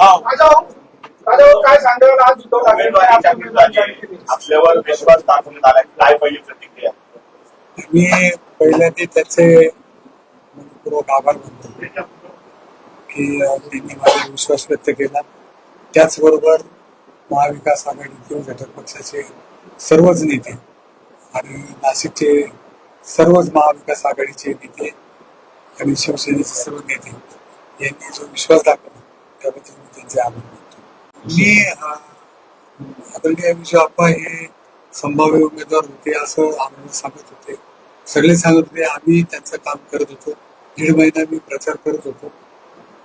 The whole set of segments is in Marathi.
राजाभाऊ काय सांगाल आज उद्धव ठाकरे आपल्यावर विश्वास दाखवण्यात आलाय काय पहिली प्रतिक्रिया मी पहिल्यांदा त्याचे म्हणजे मनपूर्वक आभार मानतो. की त्यांनी माझा विश्वास व्यक्त केला. त्याचबरोबर महाविकास आघाडीतील घटक पक्षाचे सर्वच नेते आणि नाशिकचे सर्वच महाविकास आघाडीचे नेते आणि शिवसेनेचे सर्व नेते यांनी जो विश्वास दाखवला त्याबद्दल मी त्यांचे आभार मानतो मी आदरणीय विजय अप्पा हे संभाव्य उमेदवार होते असं आम्हाला सांगत होते. सगळे सांगत होते आम्ही त्यांचं काम करत होतो. दीड महिना मी प्रचार करत होतो.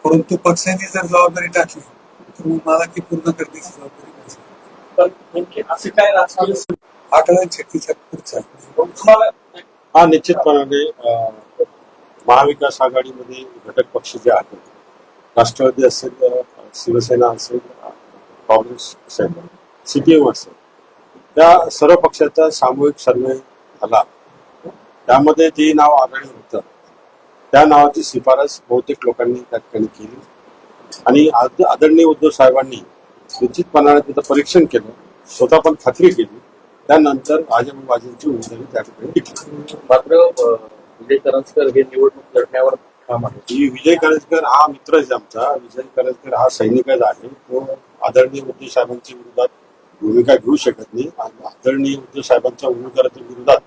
परंतु पक्षाने जर जबाबदारी टाकली तर मग मला ती पूर्ण करण्याची जबाबदारी माझी असे काय राजकीय शक्तीचा पुढचा हा निश्चितपणाने महाविकास आघाडीमध्ये घटक पक्ष जे आहेत राष्ट्रवादी असेल शिवसेना असेल काँग्रेस असेल सीपीएम असेल त्या सर्व पक्षाचा सामूहिक सर्वे झाला. त्यामध्ये जे नाव आघाडी होतं त्या नावाची शिफारस बहुतेक लोकांनी त्या ठिकाणी केली. आणि आद- आदरणीय उद्धव साहेबांनी निश्चितपणाने त्याचं परीक्षण केलं स्वतः पण खात्री केली. त्यानंतर राजाबाजींची उमेदवारी त्या ठिकाणी मात्र विजय करंजकर हे निवडणूक लढण्यावर काम आहे की विजय करंजकर हा मित्रच आहे आमचा. विजय करंजकर हा सैनिकच आहे तो आदरणीय उद्धव साहेबांच्या विरोधात भूमिका घेऊ शकत नाही आणि आदरणीय उद्धव साहेबांच्या उमेदवाराच्या विरोधात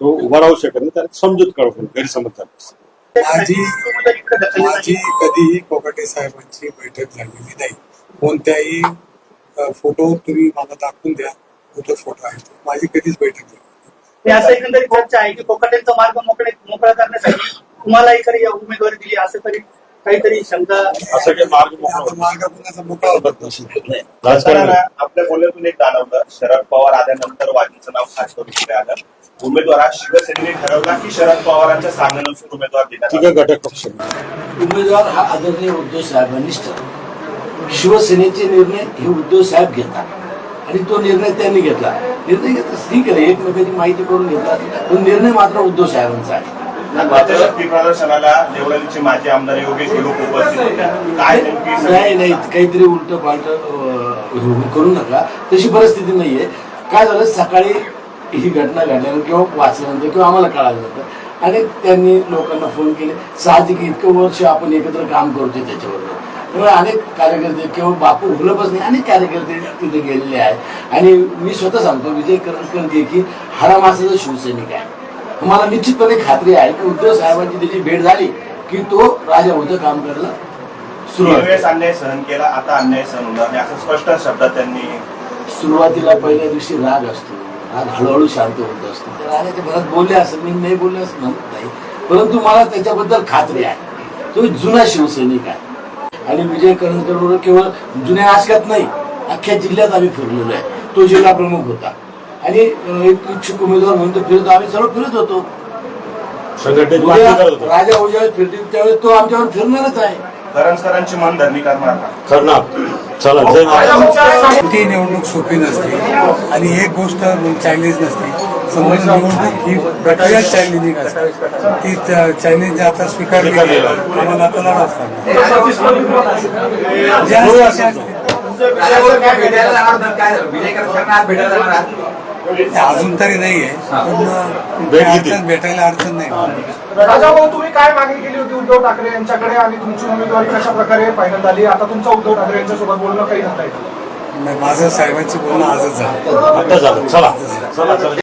तो उभा राहू शकत नाही. त्याला समजूत कळवून गैरसमज झाला. माझी कधीही कोकाटे साहेबांची बैठक झालेली नाही. कोणत्याही फोटो तुम्ही मला दाखवून द्या. कुठं फोटो आहे. माझी कधीच बैठक झाली नाही. हे असं एकंदरीत चर्चा आहे की कोकटेंचा मार्ग मोकळे मोकळा करण्यासाठी तुम्हालाही तरी या उमेदवारी दिली असं तरी काहीतरी शंका असं काही मार्ग मोकळा. मार्ग कुणाचा मोकळा होत आहे. आपल्या बोलण्यातून एक जाणवलं शरद पवार आल्यानंतर वाजींचं नाव खास करून पुढे आलं. उमेदवार हा शिवसेनेने ठरवला की शरद पवारांच्या सांगण्यानुसार उमेदवार. आहे घटक पक्ष. उमेदवार हा आदरणीय उद्धव साहेबांनीच ठरवला. शिवसेनेचे निर्णय हे उद्धव साहेब घेतात. आणि तो निर्णय त्यांनी घेतला. निर्णय घेतला. ठीक आहे एकमेकांची माहिती करून घेतला. पण निर्णय मात्र उद्धव साहेबांचा आहे. मात्र शक्ती प्रदर्शनाला देवळालीचे माजी आमदार योगेश लोक उपस्थित होते. काय नेमकी नाही नाही काहीतरी उलट पालट करू नका. तशी परिस्थिती नाहीये. काय झालं सकाळी ही घटना घडल्यानंतर किंवा वाचल्यानंतर किंवा आम्हाला कळाल्यानंतर आणि त्यांनी लोकांना फोन केले साहजिक इतकं वर्ष आपण एकत्र काम करतोय त्याच्याबरोबर त्यामुळे अनेक कार्यकर्ते किंवा बापू हुलपच नाही अनेक कार्यकर्ते तिथे गेलेले आहेत. आणि मी स्वतः सांगतो विजय करंजकर देखील हाडामासाचा शिवसैनिक आहे. मला निश्चितपणे खात्री आहे की उद्धव साहेबांची त्याची भेट झाली की तो राजा होतं काम करायला सुरुवात अन्याय सहन केला? आता अन्याय सहन होणार नाही. असं स्पष्ट शब्दात त्यांनी सुरुवातीला पहिल्या दिवशी राग असतो. राग हळूहळू शांत होत असतो. त्या रागाच्या भरात बोलले असं मी नाही बोलले असं म्हणत नाही. परंतु मला त्याच्याबद्दल खात्री आहे. तो जुना शिवसैनिक आहे. आणि विजय करंजकर केवळ जुन्या नाशकात नाही अख्ख्या जिल्ह्यात आम्ही फिरलेलो आहे. तो जिल्हा प्रमुख होता. आणि एक इच्छुक उमेदवार म्हणून तो फिरतो. आम्ही सर्व फिरत होतो. संघटनेत उद्या बातमी करत होतो. राजा उद्या फिरतील त्यावेळेस तो आमच्यावर फिरणारच आहे. करंजकरांची मन धरणी करणार का? करणार. चला जय महाराज. ती निवडणूक सोपी नसते आणि एक गोष्ट चॅलेंज नसते. समजा निवडणूक ही प्रक्रिया चॅलेंजिंग असते ती चॅलेंज आता स्वीकारली. आम्हाला आता अशी असते, अजून तरी नाहीये पण भेट घेतील. अडचण भेटायला अडचण नाही. राजाभाऊ तुम्ही काय मागणी केली होती उद्धव ठाकरे यांच्याकडे आणि तुमची उमेदवारी कशा प्रकारे फायनल झाली? आता तुमचं उद्धव ठाकरे यांच्यासोबत बोलणं काही झालंय माझं साहेबांची बोलणं आजच झालं. आता झालं. चला. चला चला.